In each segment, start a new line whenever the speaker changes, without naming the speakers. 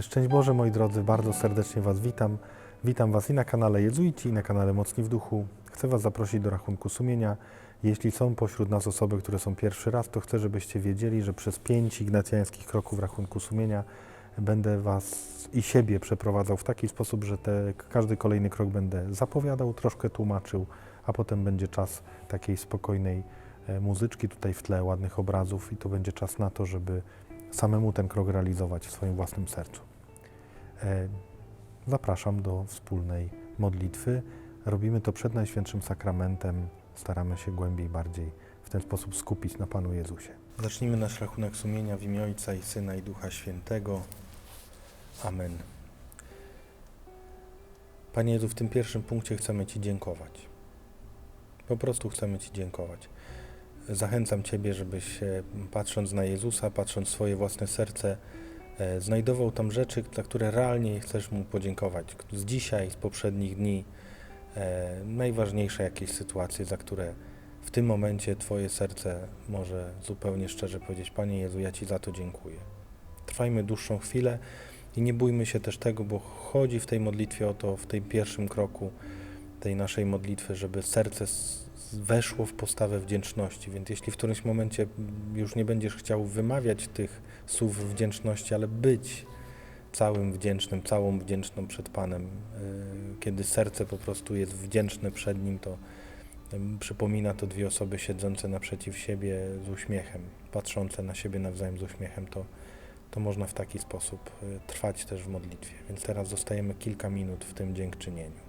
Szczęść Boże, moi drodzy, bardzo serdecznie Was witam. Witam Was i na kanale Jezuici, i na kanale Mocni w Duchu. Chcę Was zaprosić do rachunku sumienia. Jeśli są pośród nas osoby, które są pierwszy raz, to chcę, żebyście wiedzieli, że przez pięć ignacjańskich kroków rachunku sumienia będę Was i siebie przeprowadzał w taki sposób, że te, każdy kolejny krok będę zapowiadał, troszkę tłumaczył, a potem będzie czas takiej spokojnej e, muzyczki tutaj w tle, ładnych obrazów i to będzie czas na to, żeby samemu ten krok realizować w swoim własnym sercu. E, Zapraszam do wspólnej modlitwy. Robimy to przed Najświętszym Sakramentem. Staramy się głębiej, bardziej w ten sposób skupić na Panu Jezusie. Zacznijmy nasz rachunek sumienia w imię Ojca i Syna i Ducha Świętego. Amen. Panie Jezu, w tym pierwszym punkcie chcemy Ci dziękować. Po prostu chcemy Ci dziękować. Zachęcam Ciebie, żebyś e, patrząc na Jezusa, patrząc w swoje własne serce, e, znajdował tam rzeczy, za które realnie chcesz Mu podziękować. Z dzisiaj, z poprzednich dni, e, najważniejsze jakieś sytuacje, za które w tym momencie Twoje serce może zupełnie szczerze powiedzieć: Panie Jezu, ja Ci za to dziękuję. Trwajmy dłuższą chwilę i nie bójmy się też tego, bo chodzi w tej modlitwie o to, w tym pierwszym kroku tej naszej modlitwy, żeby serce weszło w postawę wdzięczności. Więc jeśli w którymś momencie już nie będziesz chciał wymawiać tych słów wdzięczności, ale być całym wdzięcznym, całą wdzięczną przed Panem, yy, kiedy serce po prostu jest wdzięczne przed Nim, to przypomina to dwie osoby siedzące naprzeciw siebie z uśmiechem, patrzące na siebie nawzajem z uśmiechem, to, to można w taki sposób yy, trwać też w modlitwie. Więc teraz zostajemy kilka minut w tym dziękczynieniu.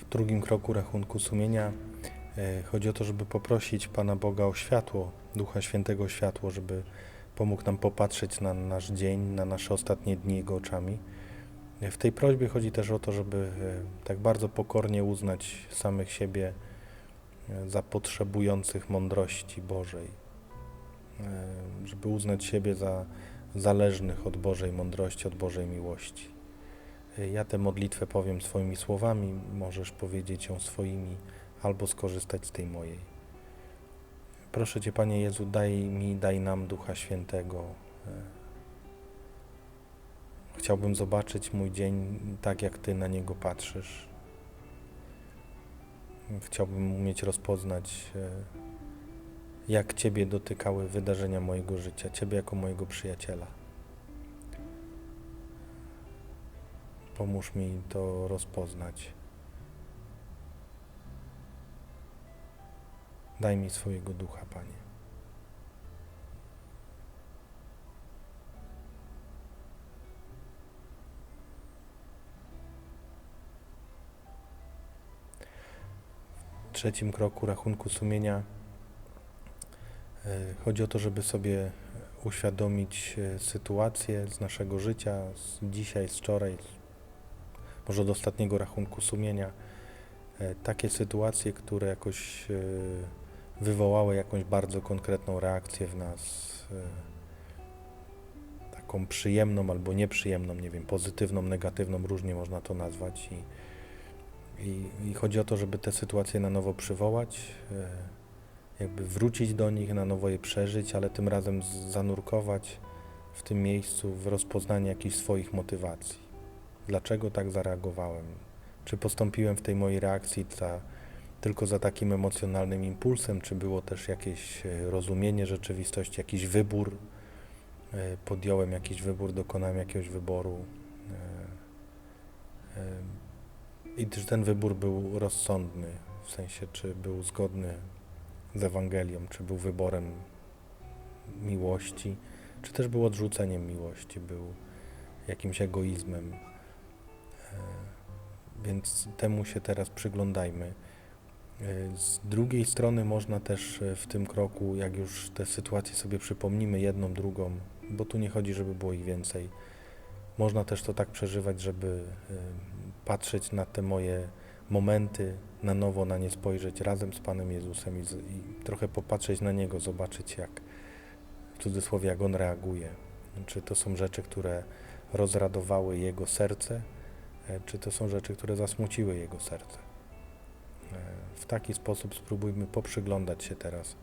W drugim kroku rachunku sumienia e, chodzi o to, żeby poprosić Pana Boga o światło, Ducha Świętego światło, żeby pomógł nam popatrzeć na nasz dzień, na nasze ostatnie dni Jego oczami. E, W tej prośbie chodzi też o to, żeby e, tak bardzo pokornie uznać samych siebie za potrzebujących mądrości Bożej, żeby uznać siebie za zależnych od Bożej mądrości, od Bożej miłości. Ja tę modlitwę powiem swoimi słowami, możesz powiedzieć ją swoimi, albo skorzystać z tej mojej. Proszę Cię, Panie Jezu, daj mi, daj nam Ducha Świętego. E, Chciałbym zobaczyć mój dzień tak, jak Ty na niego patrzysz. Chciałbym umieć rozpoznać, e, jak Ciebie dotykały wydarzenia mojego życia, Ciebie jako mojego przyjaciela. Pomóż mi to rozpoznać. Daj mi swojego ducha, Panie. W trzecim kroku rachunku sumienia e, chodzi o to, żeby sobie uświadomić e, sytuację z naszego życia, z dzisiaj, z wczoraj, może od ostatniego rachunku sumienia. E, Takie sytuacje, które jakoś e, wywołały jakąś bardzo konkretną reakcję w nas, e, taką przyjemną albo nieprzyjemną, nie wiem, pozytywną, negatywną, różnie można to nazwać. I, i, i chodzi o to, żeby te sytuacje na nowo przywołać, jakby wrócić do nich, na nowo je przeżyć, ale tym razem zanurkować w tym miejscu w rozpoznanie jakichś swoich motywacji. Dlaczego tak zareagowałem? Czy postąpiłem w tej mojej reakcji za, tylko za takim emocjonalnym impulsem, czy było też jakieś e, rozumienie rzeczywistości, jakiś wybór, e, podjąłem jakiś wybór, dokonałem jakiegoś wyboru. e, I czy ten wybór był rozsądny, w sensie czy był zgodny z Ewangelią, czy był wyborem miłości, czy też był odrzuceniem miłości, był jakimś egoizmem. E, Więc temu się teraz przyglądajmy. E, Z drugiej strony można też e, w tym kroku, jak już te sytuacje sobie przypomnimy jedną, drugą, bo tu nie chodzi, żeby było ich więcej, można też to tak przeżywać, żeby patrzeć na te moje momenty, na nowo na nie spojrzeć razem z Panem Jezusem i, z, i trochę popatrzeć na Niego, zobaczyć jak, w cudzysłowie, jak On reaguje. Czy to są rzeczy, które rozradowały Jego serce, czy to są rzeczy, które zasmuciły Jego serce. E, W taki sposób spróbujmy poprzyglądać się teraz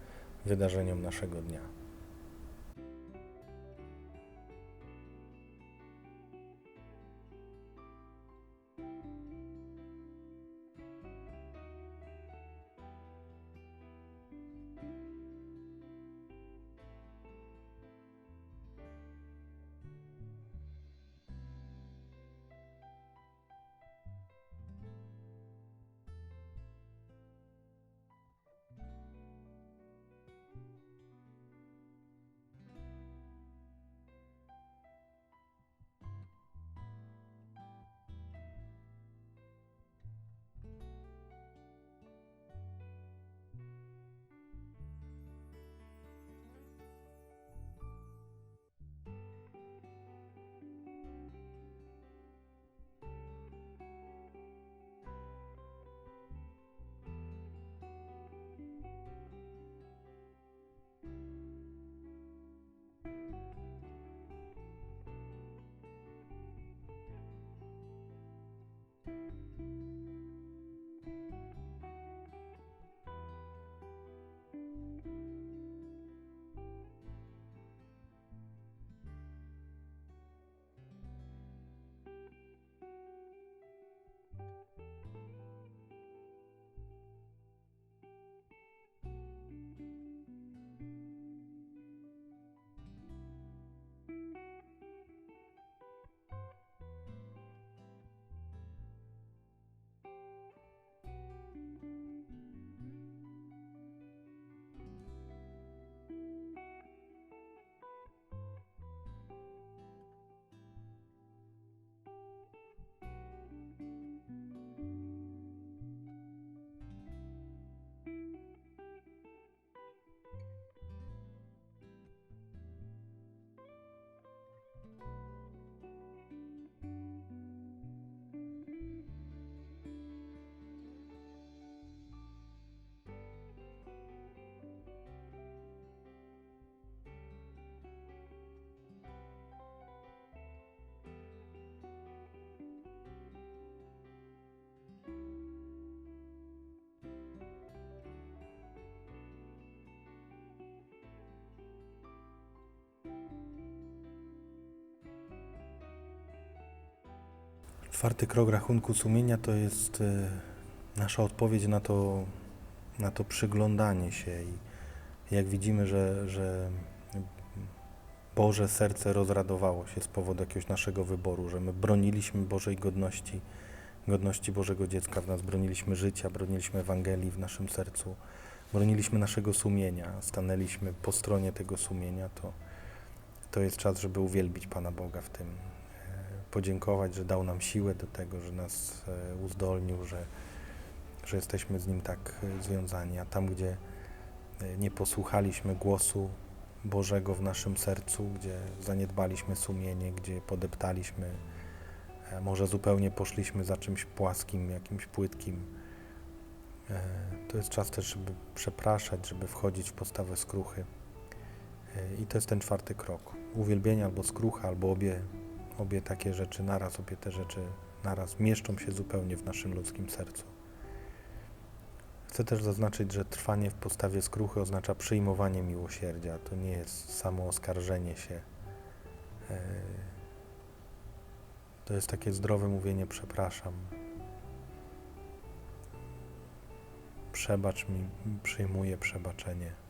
wydarzeniom naszego dnia. Thank you. Czwarty krok rachunku sumienia to jest e, nasza odpowiedź na to, na to przyglądanie się. I jak widzimy, że, że Boże serce rozradowało się z powodu jakiegoś naszego wyboru, że my broniliśmy Bożej godności, godności Bożego dziecka w nas, broniliśmy życia, broniliśmy Ewangelii w naszym sercu, broniliśmy naszego sumienia, stanęliśmy po stronie tego sumienia, to, to jest czas, żeby uwielbić Pana Boga w tym podziękować, że dał nam siłę do tego, że nas e, uzdolnił, że, że jesteśmy z Nim tak e, związani. A tam, gdzie e, nie posłuchaliśmy głosu Bożego w naszym sercu, gdzie zaniedbaliśmy sumienie, gdzie podeptaliśmy Może zupełnie poszliśmy za czymś płaskim, jakimś płytkim. To jest czas też, żeby przepraszać, żeby wchodzić w postawę skruchy. I to jest ten czwarty krok. Uwielbienie albo skrucha, albo obie, obie takie rzeczy naraz, obie te rzeczy naraz mieszczą się zupełnie w naszym ludzkim sercu. Chcę też zaznaczyć, że trwanie w postawie skruchy oznacza przyjmowanie miłosierdzia. To nie jest samo oskarżenie się. E, To jest takie zdrowe mówienie przepraszam. Przebacz mi, przyjmuję przebaczenie.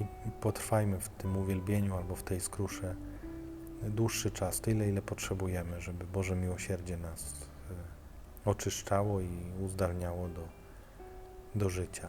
I potrwajmy w tym uwielbieniu albo w tej skrusze dłuższy czas, tyle ile potrzebujemy, żeby Boże miłosierdzie nas e, oczyszczało i uzdalniało do, do życia.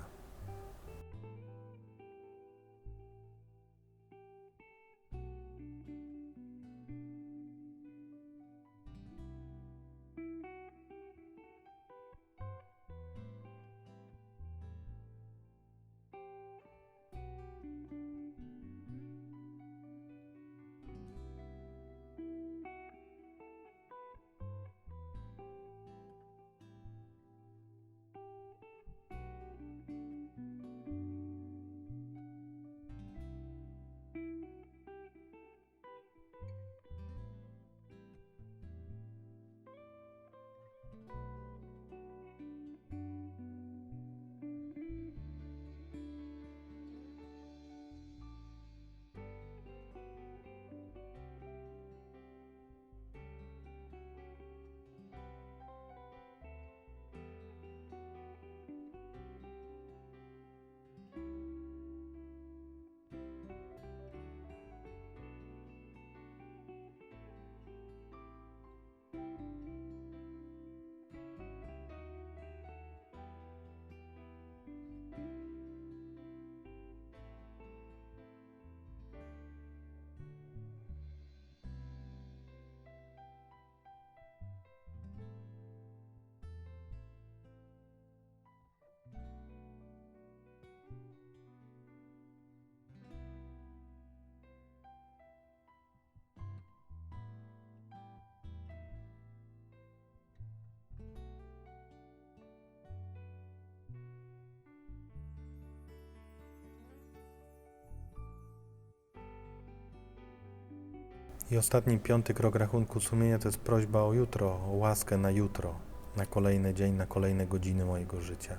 I ostatni, piąty krok rachunku sumienia to jest prośba o jutro, o łaskę na jutro, na kolejny dzień, na kolejne godziny mojego życia.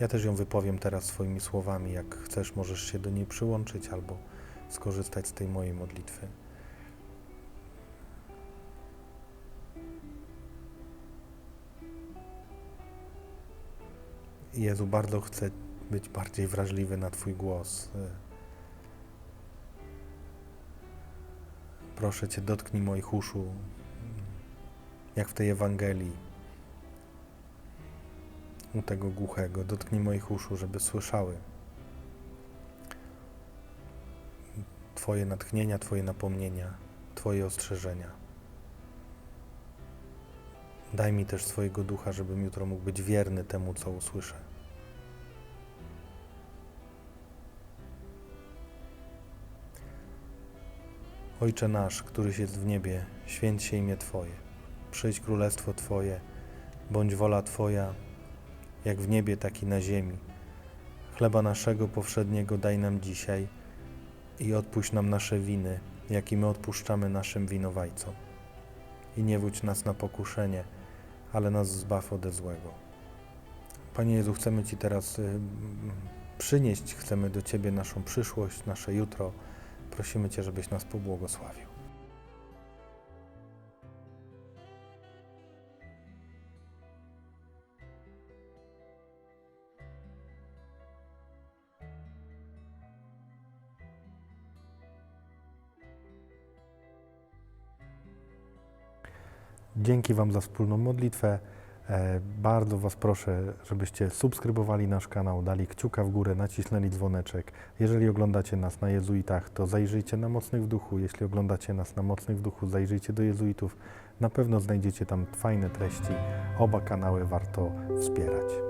Ja też ją wypowiem teraz swoimi słowami. Jak chcesz, możesz się do niej przyłączyć albo skorzystać z tej mojej modlitwy. Jezu, bardzo chcę być bardziej wrażliwy na Twój głos. Proszę Cię, dotknij moich uszu, jak w tej Ewangelii, u tego głuchego. Dotknij moich uszu, żeby słyszały Twoje natchnienia, Twoje napomnienia, Twoje ostrzeżenia. Daj mi też swojego ducha, żebym jutro mógł być wierny temu, co usłyszę. Ojcze nasz, któryś jest w niebie, święć się imię Twoje. Przyjdź królestwo Twoje, bądź wola Twoja, jak w niebie, tak i na ziemi. Chleba naszego powszedniego daj nam dzisiaj i odpuść nam nasze winy, jak i my odpuszczamy naszym winowajcom. I nie wódź nas na pokuszenie, ale nas zbaw ode złego. Panie Jezu, chcemy Ci teraz y, przynieść, chcemy do Ciebie naszą przyszłość, nasze jutro. Prosimy Cię, żebyś nas pobłogosławił. Dzięki Wam za wspólną modlitwę. E, Bardzo Was proszę, żebyście subskrybowali nasz kanał, dali kciuka w górę, nacisnęli dzwoneczek. Jeżeli oglądacie nas na jezuitach, to zajrzyjcie na Mocnych w Duchu. Jeśli oglądacie nas na Mocnych w Duchu, zajrzyjcie do jezuitów. Na pewno znajdziecie tam fajne treści. Oba kanały warto wspierać.